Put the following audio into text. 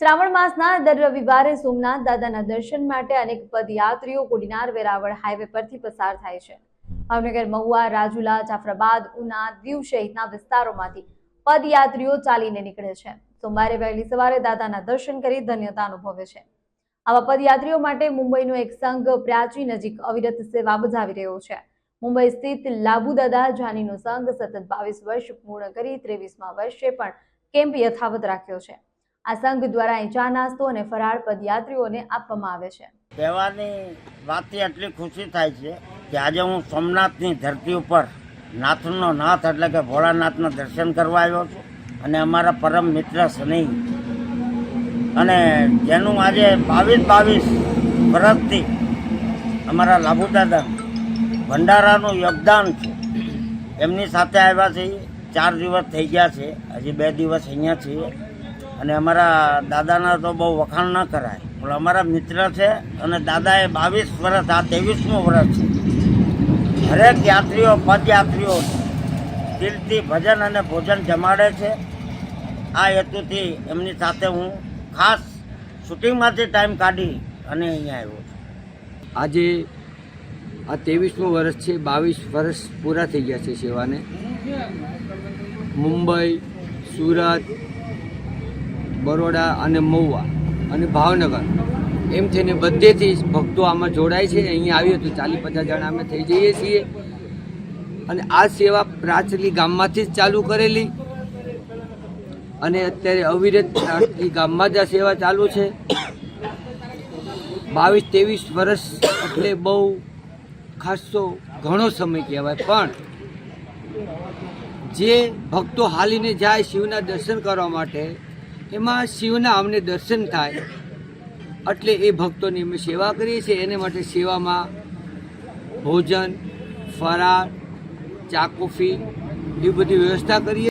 શ્રાવણ માસના દર રવિવારે સોમનાથ દાદાના દર્શન માટે અનેક પદયાત્રીઓ કોડીનાર વેરાવળ હાઈવે પરથી પસાર થાય છે. ભાવનગર, મહુવા, રાજુલા, જાફરાબાદ, ઉના, દીવ સહિતના વિસ્તારોમાંથી પદયાત્રીઓ ચાલીને નીકળે છે. સોમવારે વહેલી સવારે દાદાના દર્શન કરી ધન્યતા અનુભવે છે. આવા પદયાત્રીઓ માટે મુંબઈનો એક સંઘ પ્રાચી નજીક અવિરત સેવા બજાવી રહ્યો છે. મુંબઈ સ્થિત લાબુ દાદા જાનીનો સંઘ સતત બાવીસ વર્ષ પૂર્ણ કરી ત્રેવીસમા વર્ષે પણ કેમ્પ યથાવત રાખ્યો છે. આ સંઘ દ્વારા ચા નાસ્તો અને ફરાળ પદયાત્રીઓને આપવામાં આવે છે. તહેવારની વાતથી એટલી ખુશી થાય છે કે આજે હું સોમનાથની ધરતી ઉપર નાથનો નાથ એટલે કે ભોળાનાથના દર્શન કરવા આવ્યો છું અને અમારા પરમ મિત્ર શનિ. અને જેનું આજે બાવીસ બાવીસ વર્ષથી અમારા લાભુદાદા ભંડારાનું યોગદાન છે. એમની સાથે આવ્યા છીએ, ચાર દિવસ થઈ ગયા છે, હજી બે દિવસ અહીંયા છીએ. અને અમારા દાદાના તો બહુ વખાણ ન કરાય. પણ અમારા મિત્ર છે અને દાદાએ બાવીસ વર્ષ, આ ત્રેવીસમું વર્ષ છે. હરેક યાત્રીઓ, પદયાત્રીઓ દિલથી ભજન અને ભોજન જમાડે છે. આ હેતુથી એમની સાથે હું ખાસ શૂટિંગમાંથી ટાઈમ કાઢી અને અહીંયા આવ્યો છું. આજે આ ત્રેવીસમું વર્ષ છે, બાવીસ વર્ષ પૂરા થઈ ગયા છે સેવાને. મુંબઈ, સુરત બરોડા અને મહુવા અને ભાવનગર. એમ થઈને બધેથી ભક્તો આમાં જોડાય છે. અહીંયા આવ્યું તો ચાલીસ પચાસ જણા અમે થઈ જઈએ છીએ. અને આ સેવા પ્રાચલી ગામમાંથી જ ચાલુ કરેલી. અને અત્યારે અવિરત પ્રાચલી ગામમાં જ આ સેવા ચાલુ છે. બાવીસ ત્રેવીસ વર્ષ એટલે બહુ ખાસો ઘણો સમય કહેવાય. પણ જે ભક્તો હાલીને જાય શિવના દર્શન કરવા માટે એમાં શિવના અમને દર્શન થાય. એટલે એ ભક્તોની અમે સેવા કરીએ છીએ. એને માટે સેવામાં ભોજન, ફરાળ ચા કોફી એ બધી વ્યવસ્થા કરીએ.